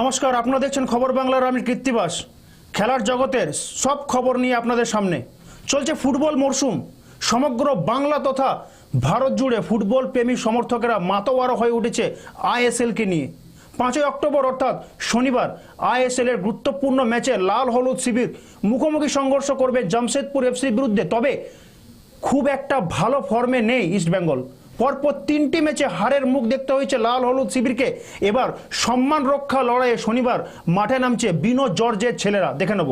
নমস্কার, আপনারা দেখছেন খবর বাংলার, আমি কৃত্তিবাস খেলার জগতের সব খবর নিয়ে আপনাদের সামনে। চলছে ফুটবল মরশুম সমগ্র বাংলা তথা ভারত জুড়ে ফুটবল প্রেমী সমর্থকেরা মাতোয়ারা হয়ে উঠেছে আইএসএলকে নিয়ে। পাঁচই অক্টোবর, অর্থাৎ শনিবার, আইএসএল এর গুরুত্বপূর্ণ ম্যাচে লাল হলুদ শিবির মুখোমুখি সংঘর্ষ করবে জামশেদপুর এফসির বিরুদ্ধে। তবে খুব একটা ভালো ফর্মে নেই ইস্টবেঙ্গল। পরপর তিনটি ম্যাচে হারের মুখ দেখতে হয়েছে লাল হলুদ শিবিরকে। এবার সম্মান রক্ষা লড়াইয়ে শনিবার মাঠে নামছে বিনো জর্জের ছেলেরা। দেখে নেব।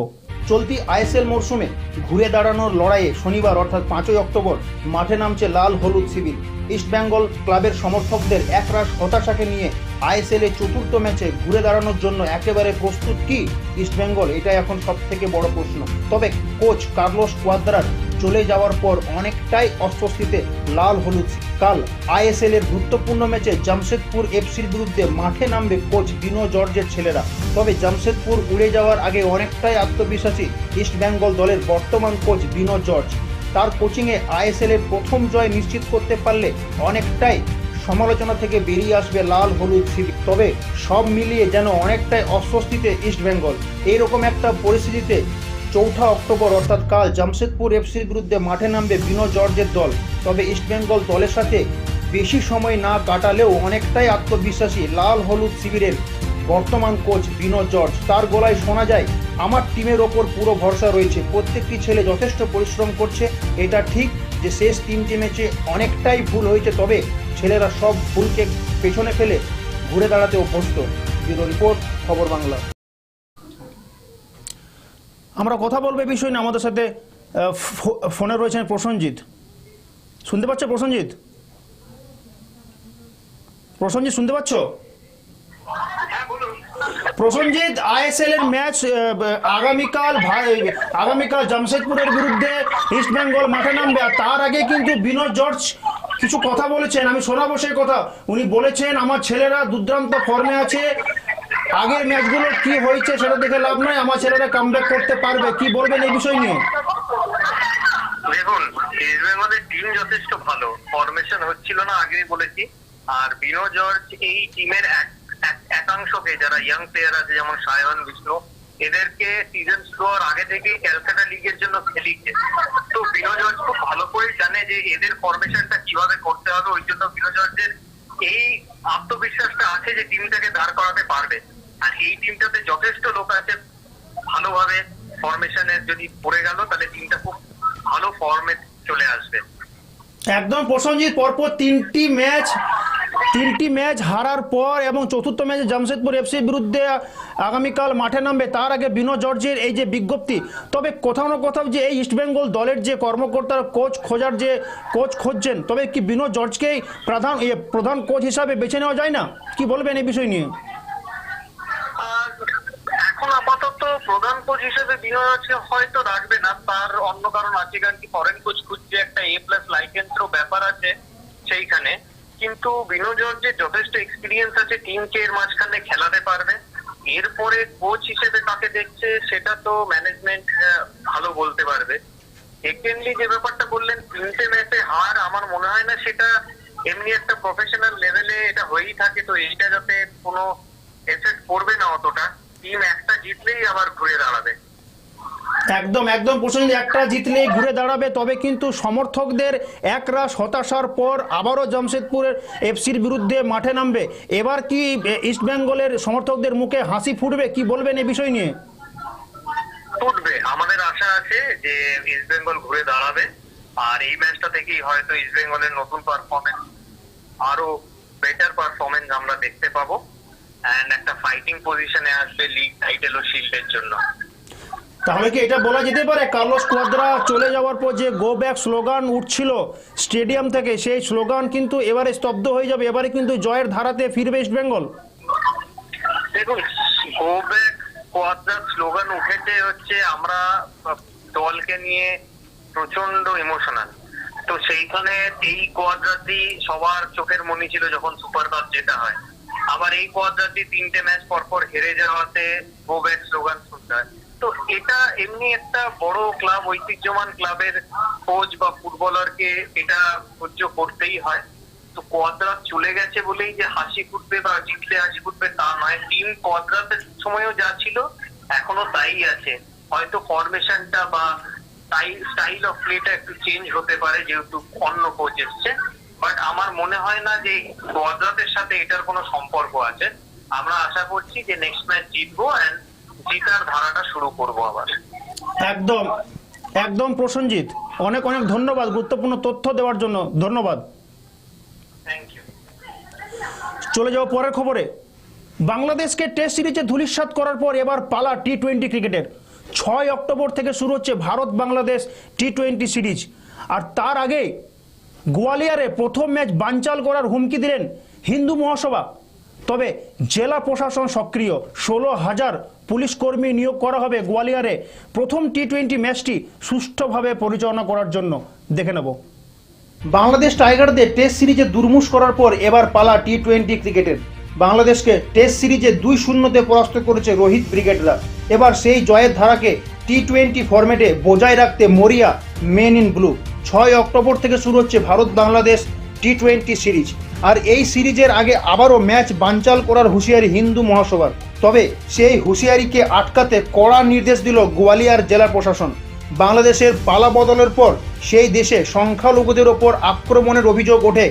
চলতি আইএসএল মরশুমে ঘুরে দাঁড়ানোর লড়াইয়ে শনিবার অর্থাৎ পাঁচই অক্টোবর মাঠে নামছে লাল হলুদ শিবির। ইস্টবেঙ্গল ক্লাবের সমর্থকদের একরাশ হতাশাকে নিয়ে আইএসএল এর চতুর্থ ম্যাচে ঘুরে দাঁড়ানোর জন্য একেবারে প্রস্তুত কি ইস্টবেঙ্গল এটা এখন সব থেকে বড় প্রশ্ন। তবে কোচ কার্লোস কোয়াদ্রার চলে যাওয়ার পর অনেকটাই অস্বস্তিতে লাল হলুদ কাল আইএসএল এর গুরুত্বপূর্ণ ম্যাচে জামশেদপুর এফসির বিরুদ্ধে মাঠে নামবে কোচ বিনো জর্জের ছেলেরা। তবে জামশেদপুর উড়ে যাওয়ার আগে অনেকটাই আত্মবিশ্বাসী ইস্ট বেঙ্গল দলের বর্তমান কোচ বিনো জর্জ। তার কোচিংয়ে আইএসএল এর প্রথম জয় নিশ্চিত করতে পারলে অনেকটাই সমালোচনা থেকে বেরিয়ে আসবে লাল হলুদ শিবির তবে সব মিলিয়ে যেন অনেকটাই অস্বস্তিতে ইস্ট বেঙ্গল। এইরকম একটা পরিস্থিতিতে চৌঠা অক্টোবর, অর্থাৎ কাল জামশেদপুর এফসির বিরুদ্ধে মাঠে নামবে বিনো জর্জের দল। তবে ইস্টবেঙ্গল দলের সাথে বেশি সময় না কাটালেও অনেকটাই আত্মবিশ্বাসী লাল হলুদ শিবিরের বর্তমান কোচ বিনো জর্জ। তার গলায় শোনা যায়, আমার টিমের ওপর পুরো ভরসা রয়েছে। প্রত্যেকটি ছেলে যথেষ্ট পরিশ্রম করছে। এটা ঠিক যে শেষ তিনটি ম্যাচে অনেকটাই ভুল হয়েছে, তবে ছেলেরা সব ভুলকে পেছনে ফেলে ঘুরে দাঁড়াতে অভ্যস্ত ব্যুরো রিপোর্ট, খবর বাংলা। আমরা কথা বলব বিষয় নিয়ে। আমাদের সাথে ফোনে রয়েছেন প্রসঞ্জিৎ। শুনতে পাচ্ছ প্রসঞ্জিৎ? প্রসঞ্জিৎ, শুনতে পাচ্ছ? প্রসঞ্জিৎ, আইএসএল এর ম্যাচ আগামীকাল আগামীকাল জামশেদপুরের বিরুদ্ধে ইস্ট বেঙ্গল মাঠে নামবে। আর তার আগে কিন্তু বিনোদ জর্জ কিছু কথা বলেছেন। আমি শোনাবো সেই কথা। উনি বলেছেন, আমার ছেলেরা দুর্দান্ত ফর্মে আছে। আগের ম্যাচগুলো কি হয়েছে সেটা দেখে লাভ নাই, আমার ছেলেরা কামব্যাক করতে পারবে, কি বলবেন এই বিষয় নিয়ে? দেখুন টিম যথেষ্ট ভালো। ফরমেশন হচ্ছিল না, আগেই বলেছি। আর বিনো জর্জ এই টিমের এক- এক- একাংশকে, যারা ইয়াং প্লেয়ার আছে, যেমন সায়ন, বিষ্ণু, এদেরকে সিজন শুরু হওয়ার আগে থেকেই ক্যালকাটা লিগের জন্য খেলিয়েছে। তো বিনো জর্জ খুব ভালো করে জানে যে এদের ফরমেশনটা কীভাবে করতে হবে, ওই জন্য বিনো জর্জের এই আত্মবিশ্বাসটা আছে যে টিমটাকে দাঁড় করাতে পারবে। আর এই টিমটাতে যথেষ্ট লোক আছে। ভালোভাবে ফরমেশনে যদি পড়ে গেল তাহলে টিমটা খুব ভালো ফর্মে চলে আসবে। একদম প্রসঞ্জিৎ পরপর তিনটি ম্যাচ তিনটি ম্যাচ হারার পর এবং চতুর্থ ম্যাচে জামশেদপুর এফসির বিরুদ্ধে আগামীকাল মাঠে নামবে তার আগে বিনো জর্জের এই যে বিজ্ঞপ্তি। তবে কোথাও না কোথাও যে এই ইস্টবেঙ্গল দলের যে কর্মকর্তার কোচ খোঁজার যে কোচ খুঁজছেন তবে কি বিনো জর্জকেই প্রধান এ, প্রধান কোচ হিসাবে বেছে নেওয়া যায় না? কি বলবেন এই বিষয় নিয়ে আর এখন আপাতত প্রধান কোচ হিসেবে আছে হয়তো রাখবে না, তার অন্য কারণ আছে, কারণ কি ফরেন কোচ খুঁজছে, একটা এ প্লাস লাইসেন্সেরও ব্যাপার আছে সেইখানে। কিন্তু বিনো জর্জের যথেষ্ট এক্সপিরিয়েন্স আছে টিমকে এর মাঝখানে খেলাতে পারবে। এরপরে কোচ হিসেবে কাকে দেখছে, সেটা তো ম্যানেজমেন্ট ভালো বলতে পারবে। সেকেন্ডলি যে ব্যাপারটা বললেন, তিনটে ম্যাচে হার, আমার মনে হয় না সেটা এমনি একটা প্রফেশনাল লেভেলে এটা হয়েই থাকে, তো এইটা যাতে কোনো এফেক্ট পড়বে না অতটা। টিম একটা জিতলেই আবার ঘুরে দাঁড়াবে। একদম একদম প্রসঙ্গে একটা জিতলেই ঘুরে দাঁড়াবে। তবে কিন্তু সমর্থকদের একরাশ হতাশার পর আবারও জামশেদপুরের এফসির বিরুদ্ধে মাঠে নামবে। এবার কি এ, ইস্ট বেঙ্গলের সমর্থকদের মুখে হাসি ফুটবে? কি বলবেন এই বিষয় নিয়ে? উঠবে আমাদের আশা আছে যে ইস্ট বেঙ্গল ঘুরে দাঁড়াবে। আর এই ম্যাচটা থেকেই হয়তো ইস্ট বেঙ্গলের নতুন পারফরমেন্স আরও বেটার পারফরমেন্স আমরা দেখতে পাবো। অ্যান্ড একটা ফাইটিং পজিশনে আসবে লিগ টাইটেল ও শিল্ডের জন্য। তাহলে কি এটা বলা যেতে পারে? কার্লোস কোয়াদ্রা চলে যাওয়ার পর যে গো ব্যাক স্লোগান উঠছিল স্টেডিয়াম থেকে সেই স্লোগান কিন্তু এবারে স্তব্ধ হয়ে যাবে। এবারে কিন্তু জয়ের ধারাতে ফিরবে ইস্ট বেঙ্গল দেখুন গো ব্যাক কোয়াদ্রার স্লোগান উঠেছে হচ্ছে আমরা দলকে নিয়ে প্রচণ্ড ইমোশনাল তো সেইখানে এই কোয়াদ্রাতি সবার চোখের মনি ছিল যখন সুপার কাপ জেতা হয়। আবার এই কোয়াদ্রাতি তিনটে ম্যাচ পর পর হেরে যাওয়াতে গো ব্যাক স্লোগান শুনতে তো এটা এমনি একটা বড় ক্লাব ঐতিহ্যমান ক্লাবের কোচ বা ফুটবলারকে এটা সহ্য করতেই হয়। তো কোয়াদ্রাত চলে গেছে বলেই যে হাসি ফুটবে বা জিতলে হাসি ফুটবে তা নয়। টিম কোয়াদ্রাতের সময়ও যা ছিল, এখনও তাই আছে। হয়তো ফরমেশনটা বা স্টাইল অফ প্লেটা একটু চেঞ্জ হতে পারে যেহেতু অন্য কোচ এসছে। বাট আমার মনে হয় না যে কোয়াদ্রাতের সাথে এটার কোনো সম্পর্ক আছে। আমরা আশা করছি যে নেক্সট ম্যাচ জিতবো অ্যান্ড জিতার ধারাটা শুরু করব আবার। একদম। একদম প্রসঞ্জিৎ অনেক অনেক ধন্যবাদ গুরুত্বপূর্ণ তথ্য দেওয়ার জন্য। ধন্যবাদ। চলে যাও পরের খবরে। বাংলাদেশকে টেস্ট সিরিজে ধূলিসাৎ করার পর এবার পালা টি টোয়েন্টি ক্রিকেটের। ছয় অক্টোবর থেকে শুরু হচ্ছে Bharat Bangladesh T twenty series. আর তার আগে গোয়ালিয়রে প্রথম ম্যাচ বানচাল করার হুমকি দিলেন হিন্দু মহাসভা। তবে জেলা প্রশাসন সক্রিয়। ষোলো হাজার পুলিশ কর্মী নিয়োগ করা হবে গোয়ালিয়ারে। প্রথম টি টোয়েন্টি ম্যাচটি সুষ্ঠুভাবে পরিচালনা করার জন্য। দেখে নেব। বাংলাদেশ টাইগারদের টেস্ট সিরিজে দুর্মুষ করার পর এবার পালা টি টোয়েন্টি ক্রিকেটের। বাংলাদেশকে টেস্ট সিরিজে দুই শূন্যতে পরাস্ত করেছে রোহিত ব্রিগেডরা। এবার সেই জয়ের ধারাকে টি টোয়েন্টি ফরম্যাটে বজায় রাখতে মরিয়া মেন ইন ব্লু। ছয় অক্টোবর থেকে শুরু হচ্ছে Bharat Bangladesh T twenty series. আর এই সিরিজের আগে আবারও ম্যাচ বানচাল করার হুঁশিয়ারি হিন্দু মহাসভার। তবে সেই হুঁশিয়ারিকে আটকাতে কড়া নির্দেশ দিল গোয়ালিয়ার জেলা প্রশাসন। বাংলাদেশের পালা বদলের পর সেই দেশে সংখ্যালঘুদের ওপর আক্রমণের অভিযোগ ওঠে।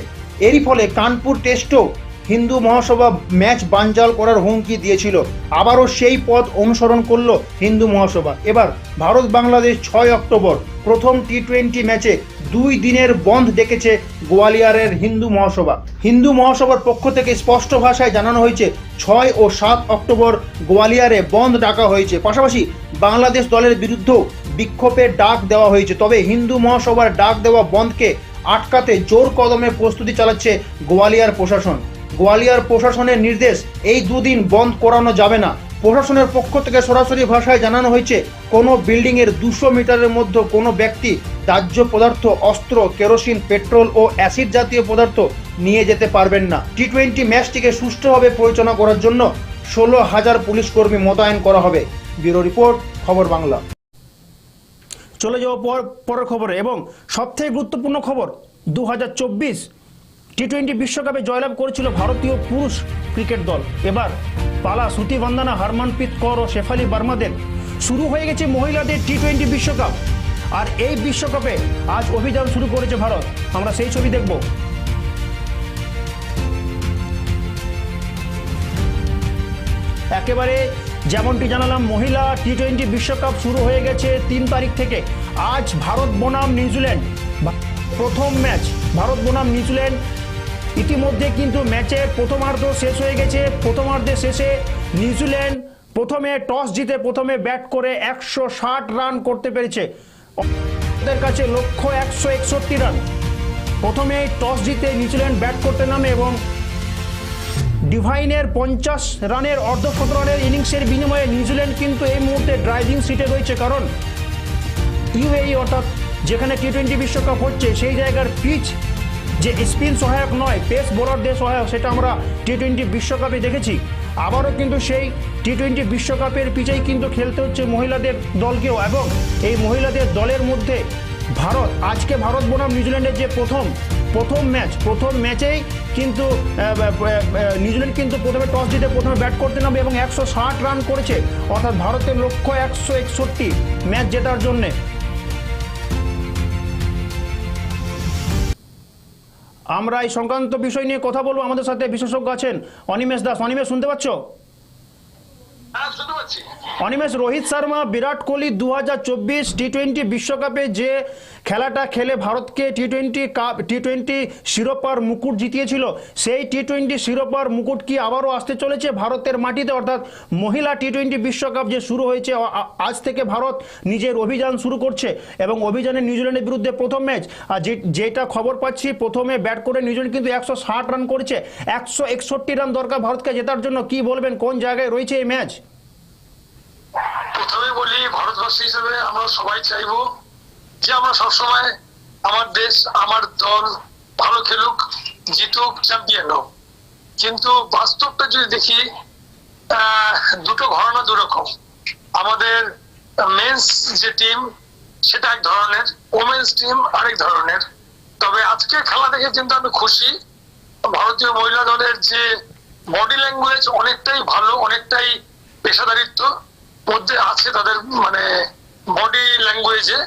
এরই ফলে কানপুর টেস্টও হিন্দু মহাসভা ম্যাচ বানচাল করার হুমকি দিয়েছিল। আবারও সেই পথ অনুসরণ করল হিন্দু মহাসভা। এবার ভারত বাংলাদেশ ছয় অক্টোবর, প্রথম টি টোয়েন্টি ম্যাচে দুই দিনের বন্ধ ডেকেছে গোয়ালিয়রের হিন্দু মহাসভা। হিন্দু মহাসভার পক্ষ থেকে স্পষ্ট ভাষায় জানানো হয়েছে, ছয় ও সাত অক্টোবর গোয়ালিয়রে বন্ধ ডাকা হয়েছে। পাশাপাশি বাংলাদেশ দলের বিরুদ্ধেও বিক্ষোভের ডাক দেওয়া হয়েছে। তবে হিন্দু মহাসভার ডাক দেওয়া বন্ধকে আটকাতে জোর কদমে প্রস্তুতি চালাচ্ছে গোয়ালিয়র প্রশাসন। গোয়ালিয়র প্রশাসনের নির্দেশ এই দুদিন বন্ধ করানো যাবে না। প্রশাসনের পক্ষ থেকে সরাসরি ভাষায় জানানো হয়েছে, কোনো বিল্ডিংয়ের দুশো মিটারের মধ্যে কোনো ব্যক্তি দাহ্য পদার্থ, অস্ত্র, কেরোসিন, পেট্রোল ও অ্যাসিড জাতীয় পদার্থ নিয়ে যেতে পারবেন না। টি টোয়েন্টি ম্যাচটিকে সুষ্ঠুভাবে পরিচালনা করার জন্য ষোলো হাজার পুলিশ কর্মী মোতায়েন করা হবে। ব্যুরো রিপোর্ট, খবর বাংলা। চলে যাওয়া পর পরের খবরে এবং সবথেকে গুরুত্বপূর্ণ খবর, দু হাজার চব্বিশ টি টোয়েন্টি বিশ্বকাপে জয়লাভ করেছিল ভারতীয় পুরুষ ক্রিকেট দল। এবার পালা শ্রুতি বন্দনা হারমানপ্রীত কর ও শেফালি বার্মাদের। শুরু হয়ে গেছে মহিলাদের টি টোয়েন্টি বিশ্বকাপ। আর এই বিশ্বকাপে আজ অভিযান শুরু করেছে ভারত। আমরা সেই ছবি দেখব। একেবারে যেমনটি জানালাম, মহিলা টি টোয়েন্টি বিশ্বকাপ শুরু হয়ে গেছে তিন তারিখ থেকে। আজ ভারত বনাম নিউজিল্যান্ড। প্রথম ম্যাচ ভারত বনাম নিউজিল্যান্ড ইতিমধ্যে কিন্তু ম্যাচের প্রথমার্ধ শেষ হয়ে গেছে। প্রথমার্ধে শেষে নিউজিল্যান্ড প্রথমে টস জিতে প্রথমে ব্যাট করে একশো ষাট রান করতে পেরেছে। ওদের কাছে লক্ষ্য একশো একষট্টি রান। প্রথমে টস জিতে নিউজিল্যান্ড ব্যাট করতে নামে এবং ডিভাইনের পঞ্চাশ রানের অর্ধশত রানের ইনিংসের বিনিময়ে নিউজিল্যান্ড কিন্তু এই মুহূর্তে ড্রাইভিং সিটে রয়েছে কারণ ইউএই অর্থাৎ যেখানে টি টোয়েন্টি বিশ্বকাপ হচ্ছে, সেই জায়গার পিচ যে স্পিন সহায়ক নয়, পেস বোলারদের সহায়ক, সেটা আমরা টি টোয়েন্টি বিশ্বকাপে দেখেছি। আবারও কিন্তু সেই টি টোয়েন্টি বিশ্বকাপের পিচেই কিন্তু খেলতে হচ্ছে মহিলাদের দলকেও এবং এই মহিলাদের দলের মধ্যে ভারত, আজকে ভারত বনাম নিউজিল্যান্ডের যে প্রথম প্রথম ম্যাচ, প্রথম ম্যাচেই কিন্তু নিউজিল্যান্ড কিন্তু প্রথমে টস জিতে প্রথমে ব্যাট করতে নামে এবং একশো ষাট রান করেছে। অর্থাৎ ভারতের লক্ষ্য একশো একষট্টি ম্যাচ জেতার জন্যে। আমরা এই সংক্রান্ত বিষয় নিয়ে কথা বলব। আমাদের সাথে বিশেষজ্ঞ আছেন অনিমেষ দাস। অনিমেষ, শুনতে পাচ্ছ? অনিমেষ, রোহিত শর্মা, বিরাট কোহলি দু হাজার চব্বিশ টি টোয়েন্টি বিশ্বকাপে যে খেলাটা খেলে ভারতকে T twenty cup T twenty শিরোপার মুকুট জিতিয়েছিল, সেই টি টোয়েন্টি শিরোপার মুকুট কি আবারও আসতে চলেছে ভারতের মাটিতে? অর্থাৎ মহিলা টি টোয়েন্টি বিশ্বকাপ যে শুরু হয়েছে আজ থেকে ভারত নিজের অভিযান শুরু করছে এবং অভিযানে নিউজিল্যান্ডের বিরুদ্ধে প্রথম ম্যাচ। আর যেটা খবর পাচ্ছি, প্রথমে ব্যাট করে নিউজিল্যান্ড কিন্তু একশো ষাট রান করেছে, একশো একষট্টি রান দরকার ভারতকে জেতার জন্য। কি বলবেন, কোন জায়গায় রয়েছে এই ম্যাচ? প্রথমে বলি, ভারতবাসী হিসেবে আমরা সবাই চাইব যে আমরা সবসময় আমার দেশ, আমার দল ভালো খেলুক, জিতুক, চ্যাম্পিয়ন হোক। কিন্তু বাস্তবটা যদি দেখি দুটো ঘটনা দুরকম। আমাদের মেন্স যে টিম সেটা এক ধরনের ওমেন্স টিম আরেক ধরনের। তবে আজকের খেলা দেখে কিন্তু আমি খুশি। ভারতীয় মহিলা দলের যে বডি ল্যাঙ্গুয়েজ অনেকটাই ভালো, অনেকটাই পেশাদারিত্ব মধ্যে আছে তাদের মানে বডি ল্যাঙ্গুয়েজে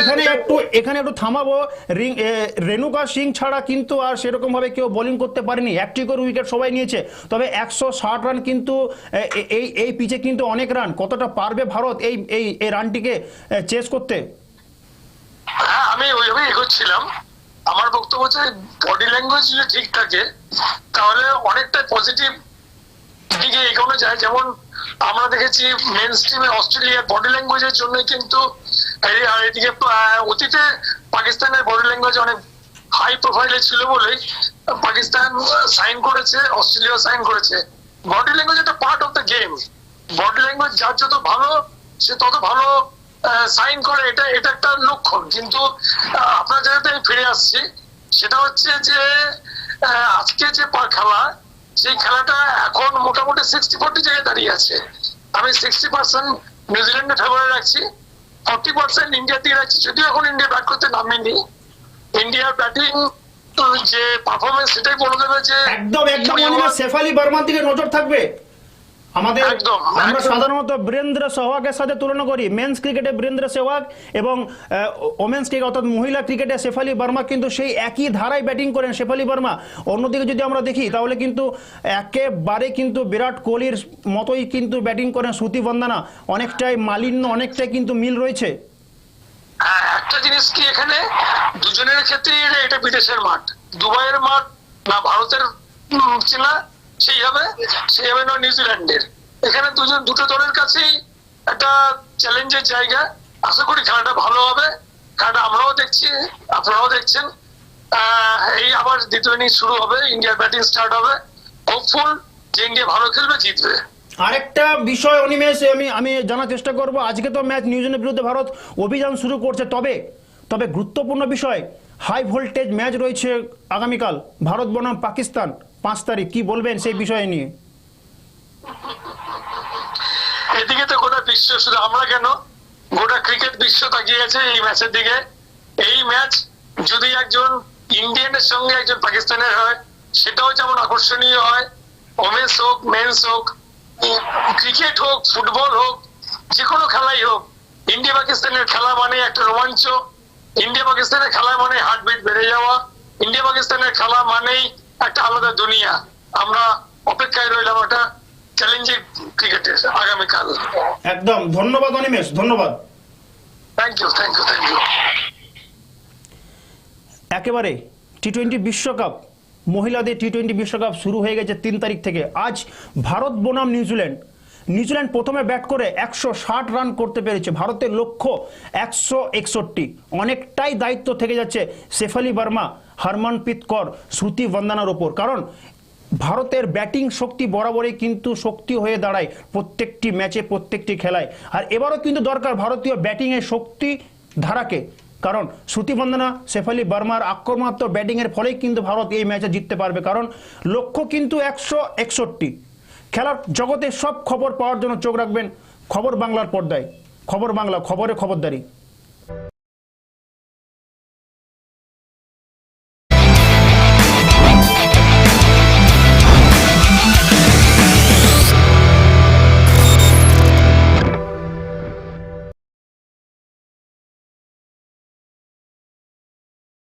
এখানে একটু এখানে একটু থামাবো। রিং রেণুকা সিং ছাড়া কিন্তু আর সেরকম ভাবে কেউ বোলিং করতে পারেনি। একটি করে উইকেট সবাই নিয়েছে। তবে একশো ষাট রান কিন্তু এই এই পিচে কিন্তু অনেক রান কতটা পারবে ভারত এই এই এই রানটিকে চেস করতে? হ্যাঁ আমি ওইভাবে এগোচ্ছিলাম। আমার বক্তব্য হচ্ছে বডি ল্যাঙ্গুয়েজ যদি ঠিক থাকে তাহলে অনেকটা পজিটিভ দিকে এগোনো যায়। যেমন আমরা দেখেছি মেন স্ট্রিমে অস্ট্রেলিয়ার বডি ল্যাঙ্গুয়েজের জন্য কিন্তু এদিকে অতীতে পাকিস্তানের বডি ল্যাঙ্গুয়েজ অনেক হাই প্রোফাইলে ছিল বলে পাকিস্তান সাইন করেছে, অস্ট্রেলিয়া সাইন করেছে। বডি ল্যাঙ্গুয়েজ একটা part of the game body language যার যত ভালো, সে তত ভালো সাইন করে। এটা এটা একটা লক্ষণ। কিন্তু আপনার জায়গাতে আমি ফিরে আসছি। সেটা হচ্ছে যে আজকে যে খেলা সেই খেলাটা এখন মোটামুটি সিক্সটি ফোরটি জায়গায় দাঁড়িয়ে আছে। আমি সিক্সটি পার্সেন্ট নিউজিল্যান্ডে ফেভারে রাখছি ফর্টি পার্সেন্ট ইন্ডিয়া দিয়ে রাখছি। যদিও এখন ইন্ডিয়া ব্যাট করতে নামেনি। ইন্ডিয়ার ব্যাটিং যে পারফরমেন্স সেটাই বলে দেবে যে একদম একদম সেফালি শেফালি বার্মার দিকে নজর থাকবে। আমাদের আমরা সাধারণত বীরেন্দ্র সেহওয়াগের সাথে তুলনা করি। মেন্স ক্রিকেটে বীরেন্দ্র সেহওয়াগ এবং ওমেন্স ক্রিকেট অর্থাৎ মহিলা ক্রিকেটে শেফালি বর্মা কিন্তু সেই একই ধারায় ব্যাটিং করেন শেফালি বর্মা। অন্যদিকে যদি আমরা দেখি তাহলে কিন্তু একেবারে কিন্তু বিরাট কোহলির মতোই কিন্তু ব্যাটিং করেন শ্রুতি বন্দনা। অনেকটাই মালিন্য অনেকটাই কিন্তু মিল রয়েছে। হ্যাঁ, একটা জিনিস কি এখানে? দুজনের ক্ষেত্রে এটা বিদেশের মাঠ। দুবাইয়ের মাঠ না ভারতের চেনা। সেই হবে সেই হবে নিউজিল্যান্ডের। এখানে দুজন, দুটো দলের কাছেই একটা চ্যালেঞ্জের জায়গা। আশা করি খেলাটা ভালো হবে। খেলাটা আমরাও দেখছি, আপনারাও দেখছেন। এই আবার দ্বিতীয় ইনিংস শুরু হবে ইন্ডিয়ার ব্যাটিং স্টার্ট হবে। হোপফুল যে ইন্ডিয়া ভালো খেলবে, জিতবে। আরেকটা বিষয় অনিমেষ, আমি আমি জানার চেষ্টা করব। আজকে তো ম্যাচ নিউজিল্যান্ডের বিরুদ্ধে ভারত অভিযান শুরু করছে। তবে তবে গুরুত্বপূর্ণ বিষয় হাই ভোল্টেজ ম্যাচ রয়েছে আগামীকাল। ভারত বনাম পাকিস্তান। পাঁচ তারিখ, কি বলবেন সেই বিষয় নিয়ে? এদিকে তো গোটা বিশ্ব শুধু আমরা কেন? গোটা ক্রিকেট বিশ্ব তাকিয়ে আছে এই ম্যাচের দিকে। এই ম্যাচ যদি একজন ইন্ডিয়ানের সঙ্গে একজন পাকিস্তানের হয়, সেটাও যেমন আকর্ষণীয় হয় ওমেন্স হোক মেন্স হোক ক্রিকেট হোক ফুটবল হোক যে কোনো খেলাই হোক, ইন্ডিয়া পাকিস্তানের খেলা মানে একটা রোমাঞ্চ। ইন্ডিয়া পাকিস্তানের খেলা মানে হার্টবিট বেড়ে যাওয়া। ইন্ডিয়া পাকিস্তানের খেলা মানেই একটা আলাদা দুনিয়া। আমরা অপেক্ষায় রইলাম একটা চ্যালেঞ্জিং ক্রিকেটের আগামীকাল। একদম। ধন্যবাদ অনিমেষ। ধন্যবাদ। Thank you thank you thank you একেবারে টি টোয়েন্টি বিশ্বকাপ মহিলাদের টি টোয়েন্টি বিশ্বকাপ শুরু হয়ে গেছে তিন তারিখ থেকে। আজ ভারত বনাম নিউজিল্যান্ড নিউজিল্যান্ড প্রথমে ব্যাট করে একশো ষাট রান করতে পেরেছে। ভারতের লক্ষ্য একশো একষট্টি। অনেকটাই দায়িত্ব থেকে যাচ্ছে শেফালি বর্মা, হরমনপ্রীত কর, শ্রুতি বন্দনার ওপর। কারণ ভারতের ব্যাটিং শক্তি বরাবরই কিন্তু শক্তি হয়ে দাঁড়ায় প্রত্যেকটি ম্যাচে, প্রত্যেকটি খেলায়। আর এবারও কিন্তু দরকার ভারতীয় ব্যাটিংয়ের শক্তি ধারাকে। কারণ শ্রুতি বন্দনা, শেফালি বর্মার আক্রমণাত্মক ব্যাটিংয়ের ফলেই কিন্তু ভারত এই ম্যাচে জিততে পারবে। কারণ লক্ষ্য কিন্তু একশো একষট্টি। খেলার জগতে সব খবর পাওয়ার জন্য চোখ রাখবেন। খবর বাংলার পর্দায়। খবর বাংলা, খবরে খবরদারি।